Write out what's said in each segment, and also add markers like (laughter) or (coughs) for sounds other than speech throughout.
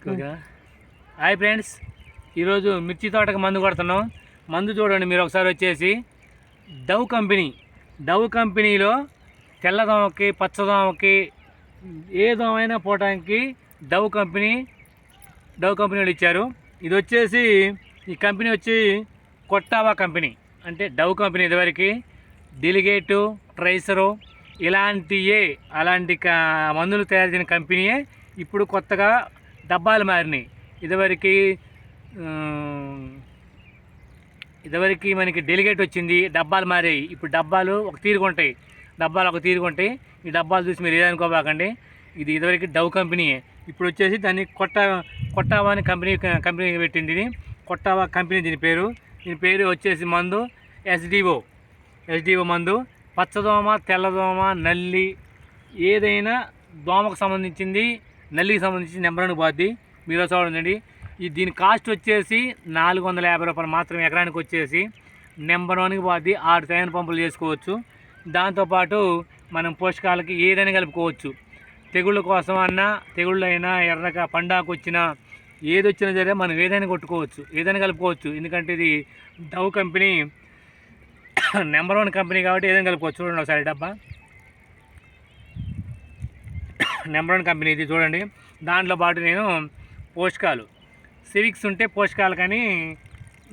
ఓకేనా? Hi friends. ఈరోజు మిర్చి తోటకు మందు కొడుతున్నాం. మందు చూడండి మీరు ఒకసారి వచ్చేసి. Dove company. డవ్ కంపెనీలో తెల్లదోమకి పచ్చదోమకి ఏ దోమైనా పోవడానికి డవ్ కంపెనీ డవ్ కంపెనీ వాళ్ళు ఇచ్చారు. ఇది వచ్చేసి ఈ కంపెనీ వచ్చి కొట్టావా కంపెనీ. అంటే డవ్ కంపెనీ ఇదివరకు డెలిగేటు ట్రైసరు ఇలాంటియే అలాంటి మందులు తయారు చేసిన కంపెనీయే ఇప్పుడు కొత్తగా డబ్బాలు మారినాయి. ఇదివరకు ఇదివరకు మనకి డెలిగేట్ వచ్చింది డబ్బాలు మారాయి. ఇప్పుడు డబ్బాలు ఒక తీరుగా ఉంటాయి. డబ్బాలు ఒక తీరుగా ఉంటాయి ఈ డబ్బాలు చూసి మీరు ఏదనుకోబాకండి. ఇది ఇదివరకు డవ్ కంపెనీ ఇప్పుడు వచ్చేసి దాన్ని కొట్ట కొట్టావా అని కంపెనీ కంపెనీ పెట్టింది ఇది. కొట్టావా కంపెనీ దీని పేరు. దీని పేరు వచ్చేసి మందు ఎస్డిఓ. ఎస్డిఓ మందు పచ్చదోమ తెల్లదోమ నల్లి ఏదైనా దోమకు సంబంధించింది నల్లికి సంబంధించి నెంబర్ వన్ పోద్ది మీరు చూడండి ఈ దీని కాస్ట్ వచ్చేసి నాలుగు వందల యాభై రూపాయలు మాత్రం ఎకరానికి వచ్చేసి. నెంబర్ వన్కి పోద్ది ఆరు తైన పంపులు చేసుకోవచ్చు. దాంతోపాటు మనం పోషకాలకి ఏదైనా కలుపుకోవచ్చు. తెగుళ్ళ కోసం అన్నా తెగుళ్ళైనా ఎర్రక పండాకు వచ్చినా ఏది వచ్చినా సరే మనం ఏదైనా కొట్టుకోవచ్చు. ఏదైనా కలుపుకోవచ్చు. ఎందుకంటే ఇది Dove company (coughs) number one company కాబట్టి ఏదైనా కలుపుకోవచ్చు. చూడండి ఒకసారి డబ్బా. నెంబర్ వన్ కంపెనీ ఇది చూడండి. దాంట్లో పాటు నేను పోషకాలు. సివిక్స్ ఉంటే పోషకాలు కానీ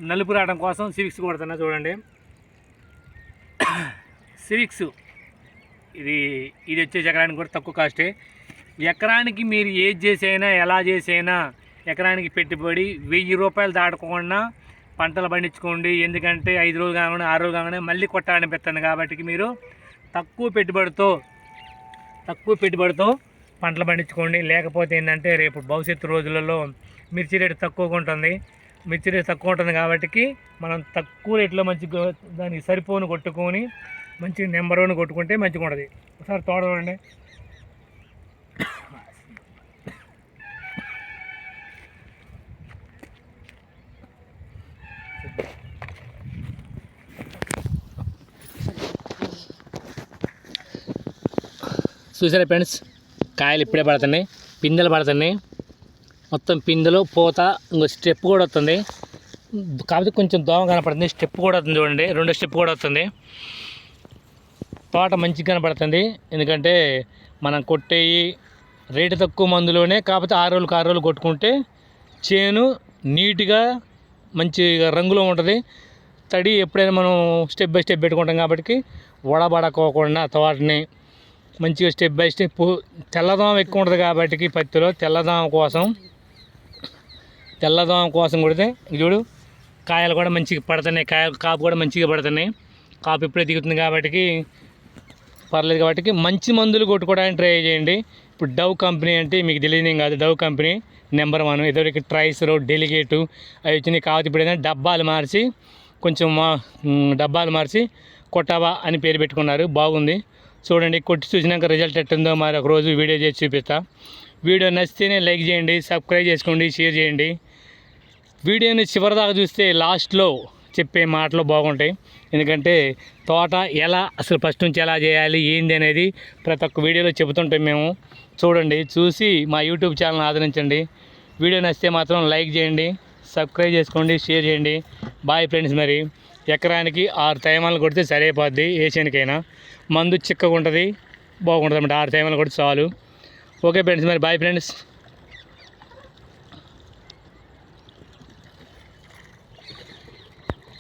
నలుపు రావడం కోసం సివిక్స్ కొడుతున్నా చూడండి. సివిక్స్ ఇది ఇది వచ్చేసి ఎకరానికి కూడా తక్కువ కాస్టే. ఎకరానికి మీరు ఏది చేసైనా ఎలా చేసైనా ఎకరానికి పెట్టుబడి వెయ్యి రూపాయలు దాటకుండా పంటలు పండించుకోండి. ఎందుకంటే ఐదు రోజులు కాగానే ఆరు రోజులు కాగానే మళ్ళీ కొట్టాలని పెడతాను కాబట్టి మీరు తక్కువ పెట్టుబడితో తక్కువ పెట్టుబడితో పంటలు పండించుకోండి. లేకపోతే ఏంటంటే రేపు భవిష్యత్తు రోజులలో మిర్చి రేటు తక్కువగా ఉంటుంది. మిర్చి రేటు తక్కువ ఉంటుంది కాబట్టి మనం తక్కువ రేట్లో మంచి దానికి సరిపోను కొట్టుకొని మంచి నెంబర్ వన్ కొట్టుకుంటే మంచిగా ఉంటుంది. ఒకసారి తోట చూడండి. చూసారా ఫ్రెండ్స్? కాయలు ఇప్పుడే పడుతున్నాయి పిందెలు పడుతున్నాయి. మొత్తం పిందెలు పూత ఇంకో స్టెప్ కూడా వస్తుంది. కాకపోతే కొంచెం దోమ కనపడుతుంది స్టెప్ కూడా వస్తుంది చూడండి. రెండో స్టెప్ కూడా వస్తుంది. తోట మంచిగా కనపడుతుంది. ఎందుకంటే మనం కొట్టేయి రేటు తక్కువ మందులోనే కాకపోతే ఆరు రోజులకు ఆరు రోజులు కొట్టుకుంటే చేను నీట్గా మంచిగా రంగులో ఉంటుంది. తడి ఎప్పుడైనా మనం స్టెప్ బై స్టెప్ పెట్టుకుంటాం కాబట్టి వడబడకోకుండా తోటని మంచిగా స్టెప్ బై స్టెప్ తెల్లదోమ ఎక్కువ ఉంటుంది కాబట్టి పత్తిలో తెల్లదోమ కోసం తెల్లదోమ కోసం కొడితే చూడు కాయలు కూడా మంచిగా పడుతున్నాయి. కాయ కాపు కూడా మంచిగా పడుతున్నాయి. కాపు ఇప్పుడే దిగుతుంది కాబట్టి పర్లేదు కాబట్టి మంచి మందులు కొట్టుకోవడానికి ట్రై చేయండి. ఇప్పుడు డవ్ కంపెనీ అంటే మీకు తెలియదు ఏం కాదు. డవ్ కంపెనీ నెంబర్ వన్ ఇదివరకు ట్రైసరు డెలిగేటు అవి వచ్చినాయి కాబట్టి ఇప్పుడు ఏదైనా డబ్బాలు మార్చి కొంచెం మా డబ్బాలు మార్చి కొట్టావా అని పేరు పెట్టుకున్నారు. బాగుంది. చూడండి కొట్టి చూసినాక రిజల్ట్ ఎట్టుందో మరి ఒకరోజు వీడియో చేసి చూపిస్తా. వీడియో నచ్చితేనే లైక్ చేయండి సబ్స్క్రైబ్ చేసుకోండి షేర్ చేయండి. వీడియోని చివరిదాకా చూస్తే లాస్ట్లో చెప్పే మాటలు బాగుంటాయి. ఎందుకంటే తోట ఎలా అసలు ఫస్ట్ నుంచి ఎలా చేయాలి ఏంది అనేది ప్రతి ఒక్క వీడియోలో చెబుతుంటాం మేము. చూడండి చూసి మా యూట్యూబ్ ఛానల్ ఆదరించండి. వీడియో నచ్చితే మాత్రం లైక్ చేయండి సబ్స్క్రైబ్ చేసుకోండి షేర్ చేయండి. బాయ్ ఫ్రెండ్స్ మరి. ఎకరానికి ఆరు తైమాలు కొడితే సరిపోద్ది ఏషియన్కైనా మందు చిక్కగా ఉంటుంది బాగుంటుంది అన్నమాట ఆరు తైమాలు కొడితే చాలు. ఓకే ఫ్రెండ్స్ మరి బాయ్ ఫ్రెండ్స్.